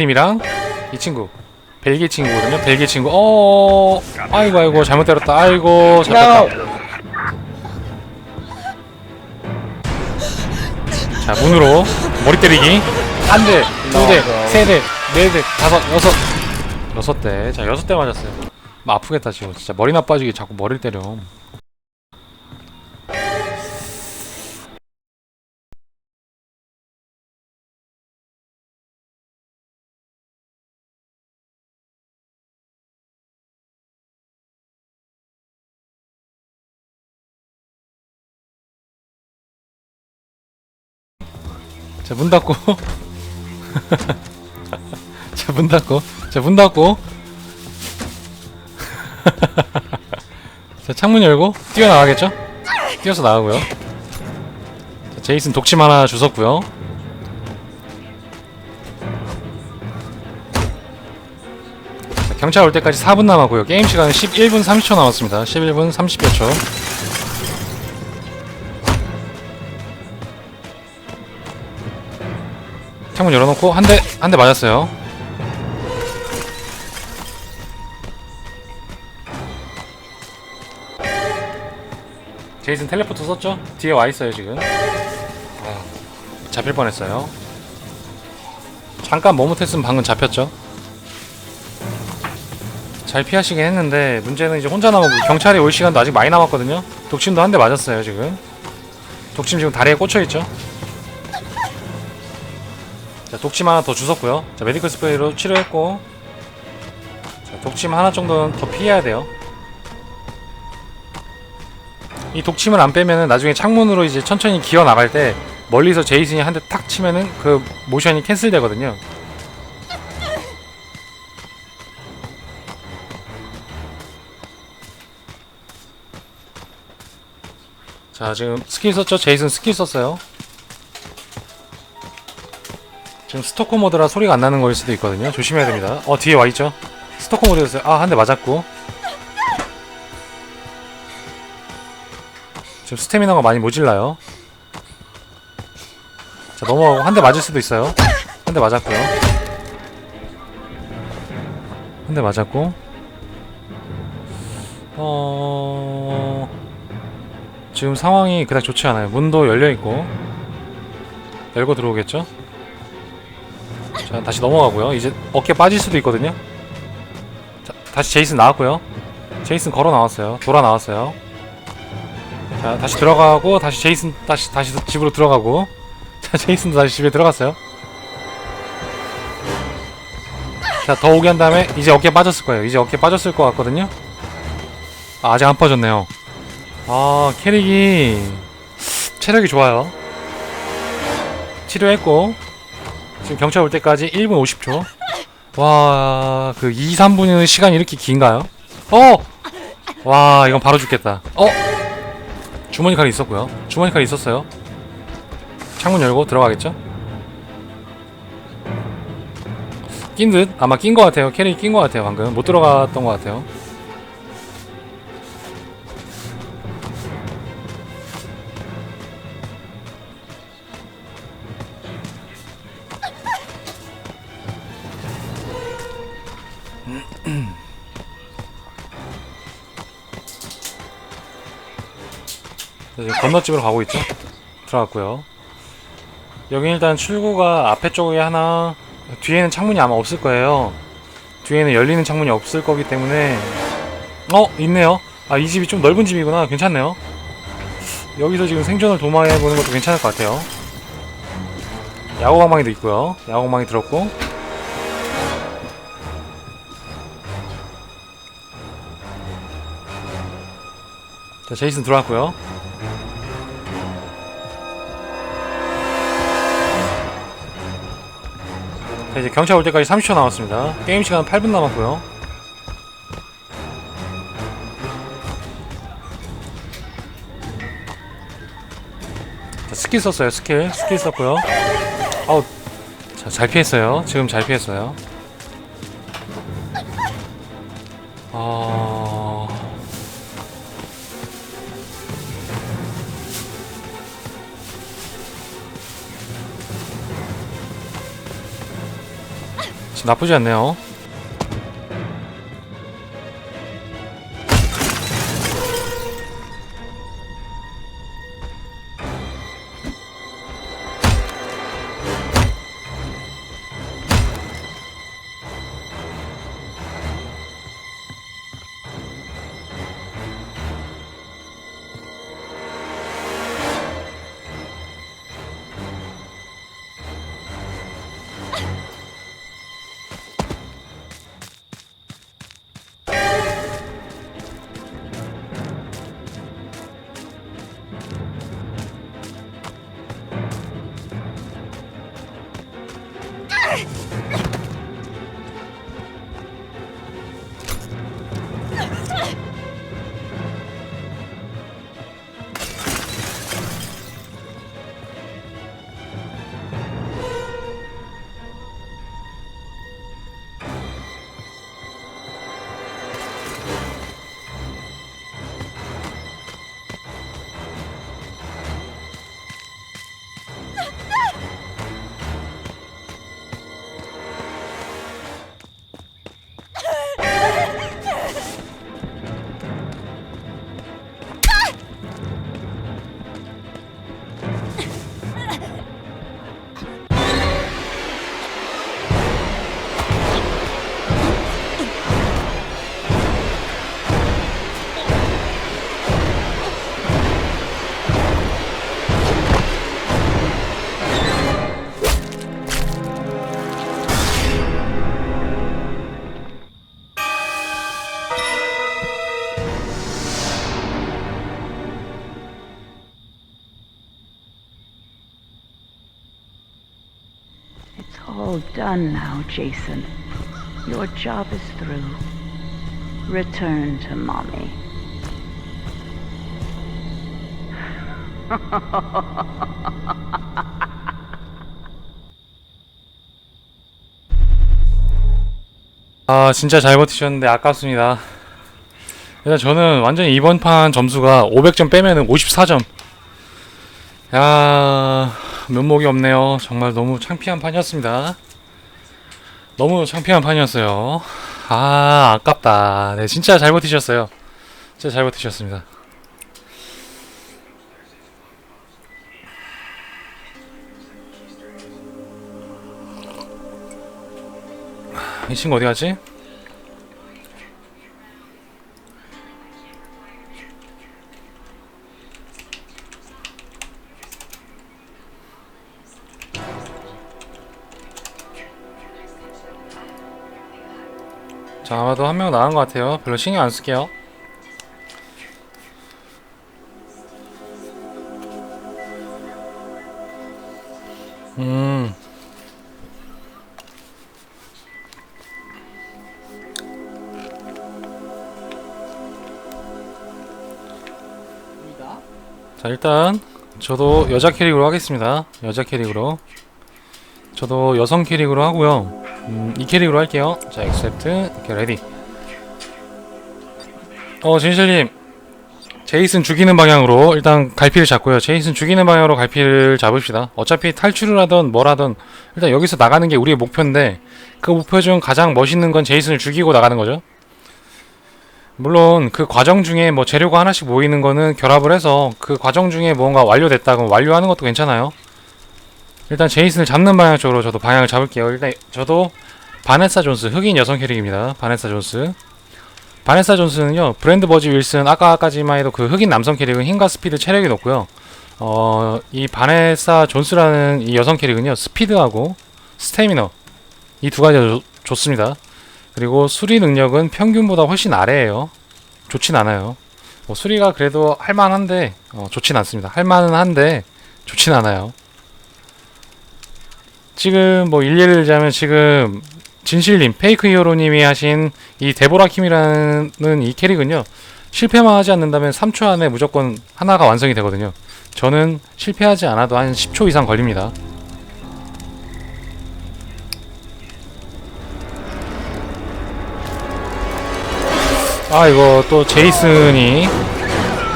팀이랑 이 친구 벨기에 친구거든요. 벨기에 친구. 어, 아이고 아이고 잘못 때렸다. 아이고 잡혔다. 자 문으로 머리 때리기. 한 대, 두 대, 세 대, 네 대, 다섯, 여섯, 여섯 대. 자 여섯 대 맞았어요. 뭐 아프겠다 지금. 진짜 머리 나빠지게 자꾸 머리를 때려. 자 문 닫고. 자 문 닫고. 자 문 닫고. 자 창문 열고 뛰어 나가겠죠? 뛰어서 나가고요. 자, 제이슨 독침 하나 주웠고요. 자, 경찰 올 때까지 4분 남았고요. 게임 시간은 11분 30초 남았습니다. 11분 30여 초. 창문 열어놓고 한 대 한 대 맞았어요. 제이슨 텔레포트 썼죠? 뒤에 와 있어요 지금. 아, 잡힐 뻔했어요. 잠깐 머뭇했으면 방금 잡혔죠. 잘 피하시긴 했는데 문제는 이제 혼자 남았고 경찰이 올 시간도 아직 많이 남았거든요. 독침도 한 대 맞았어요 지금. 독침 지금 다리에 꽂혀 있죠. 자, 독침 하나 더 주웠고요. 자, 메디컬 스프레이로 치료했고. 자, 독침 하나 정도는 더 피해야 돼요. 이 독침을 안 빼면은 나중에 창문으로 이제 천천히 기어 나갈 때 멀리서 제이슨이 한 대 탁 치면은 그 모션이 캔슬 되거든요. 자, 지금 스킬 썼죠? 제이슨 스킬 썼어요. 지금 스토커 모드라 소리가 안 나는 거일 수도 있거든요. 조심해야 됩니다. 어 뒤에 와 있죠. 스토커 모드였어요. 아 한 대 맞았고. 지금 스태미너가 많이 모질라요. 자 넘어가고 한 대 맞을 수도 있어요. 한 대 맞았고요. 한 대 맞았고. 어 지금 상황이 그닥 좋지 않아요. 문도 열려 있고 열고 들어오겠죠? 자 다시 넘어가고요. 이제 어깨 빠질 수도 있거든요. 자 다시 제이슨 나왔고요. 제이슨 걸어 나왔어요. 돌아 나왔어요. 자 다시 들어가고 다시 제이슨 다시 다시 집으로 들어가고. 자 제이슨도 다시 집에 들어갔어요. 자 더 오게 한 다음에 이제 어깨 빠졌을 거예요. 이제 어깨 빠졌을 것 같거든요. 아, 아직 안 빠졌네요. 아 캐릭이 체력이 좋아요. 치료했고 지금 경찰 올 때까지 1분 50초. 와, 그 2, 3분의 시간이 이렇게 긴가요? 어! 와, 이건 바로 죽겠다. 어? 주머니 칼이 있었고요. 주머니 칼이 있었어요. 창문 열고 들어가겠죠? 낀 듯? 아마 낀 것 같아요. 캐리 낀 것 같아요, 방금. 못 들어갔던 것 같아요. 자, 지금 건너집으로 가고 있죠. 들어갔고요. 여기 일단 출구가 앞에 쪽에 하나, 뒤에는 창문이 아마 없을 거예요. 뒤에는 열리는 창문이 없을 거기 때문에, 어 있네요. 아 이 집이 좀 넓은 집이구나. 괜찮네요. 여기서 지금 생존을 도모해 보는 것도 괜찮을 것 같아요. 야구 방망이도 있고요. 야구 방망이 들었고. 자, 제이슨 들어왔고요. 자, 이제 경찰 올 때까지 30초 남았습니다. 게임 시간 8분 남았고요. 자, 스킬 썼어요. 스킬. 스킬 썼고요. 아우. 자, 잘 피했어요. 지금 잘 피했어요. 나쁘지 않네요. All done now, Jason. Your job is through. Return to mommy. 아 진짜 잘 버티셨는데 아깝습니다. 일단 저는 완전히 이번 판 점수가 500점 빼면은 54점. 야 면목이 없네요. 정말 너무 창피한 판이었습니다. 너무 창피한 판이었어요. 아 아깝다. 네 진짜 잘 버티셨어요. 진짜 잘 버티셨습니다. 이 친구 어디 갔지? 자 아마도 한 명 나간 것 같아요. 별로 신경 안 쓸게요. 음. 자 일단 저도 여자 캐릭으로 하겠습니다. 여자 캐릭으로. 저도 여성 캐릭으로 하고요. 음, 이 캐릭으로 할게요. 자, 이렇게 ready. 어, 진실님. 제이슨 죽이는 방향으로 일단 갈피를 잡고요. 제이슨 죽이는 방향으로 갈피를 잡읍시다. 어차피 탈출을 하던 뭘 하던 일단 여기서 나가는 게 우리의 목표인데 그 목표 중 가장 멋있는 건 제이슨을 죽이고 나가는 거죠. 물론 그 과정 중에 뭐 재료가 하나씩 모이는 거는 결합을 해서 그 과정 중에 뭔가 완료됐다 그럼 완료하는 것도 괜찮아요. 일단 제이슨을 잡는 방향 쪽으로 저도 방향을 잡을게요. 일단 저도 바네사 존스 흑인 여성 캐릭입니다. 바네사 존스. 바네사 존스는요 브랜드 버지 윌슨 아까까지만 해도 그 흑인 남성 캐릭은 힘과 스피드 체력이 높고요. 어 이 바네사 존스라는 이 여성 캐릭은요 스피드하고 스태미너 이 두 가지가 좋- 좋습니다. 그리고 수리 능력은 평균보다 훨씬 아래에요. 좋진 않아요. 뭐 수리가 그래도 할만한데 어, 좋진 않습니다. 할만은 한데 좋진 않아요. 지금 뭐 일례를 들자면 지금 진실님 페이크 히어로님이 하신 이 데보라 킴이라는 이 캐릭은요 실패만 하지 않는다면 3초 안에 무조건 하나가 완성이 되거든요. 저는 실패하지 않아도 한 10초 이상 걸립니다. 아 이거 또 제이슨이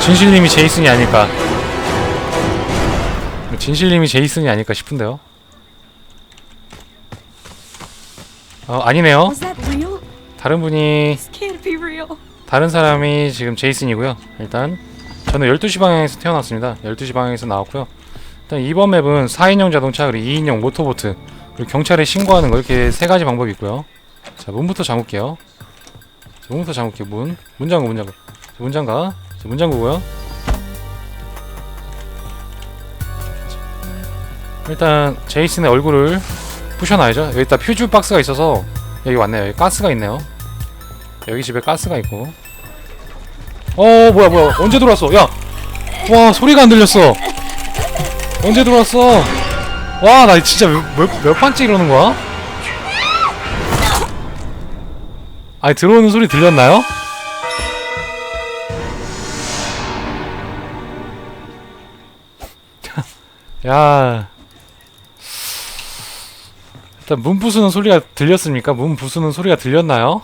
진실님이 제이슨이 아닐까 진실님이 제이슨이 아닐까 싶은데요 어 아니네요? 다른 분이. 다른 사람이 지금 제이슨이고요. 일단 저는 12시 방향에서 태어났습니다. 12시 방향에서 나왔고요. 일단 이번 맵은 4인용 자동차 그리고 2인용 모터보트 그리고 경찰에 신고하는 거 이렇게 세 가지 방법이 있고요. 자 문부터 잠글게요. 자, 문부터 잠글게요. 문. 문 잠궈 문 잠궈. 자, 문 잠가. 자, 문 잠그고요. 일단 제이슨의 얼굴을 부셔놔야죠. 여기 다 퓨즈 박스가 있어서 여기 왔네요. 여기 가스가 있네요. 여기 집에 가스가 있고 어 뭐야 뭐야 언제 들어왔어 야 와 소리가 안 들렸어 언제 들어왔어 와 나 진짜 몇, 몇, 몇 판째 이러는 거야 아니 들어오는 소리 들렸나요? 야 일단 문 부수는 소리가 들렸습니까? 문 부수는 소리가 들렸나요?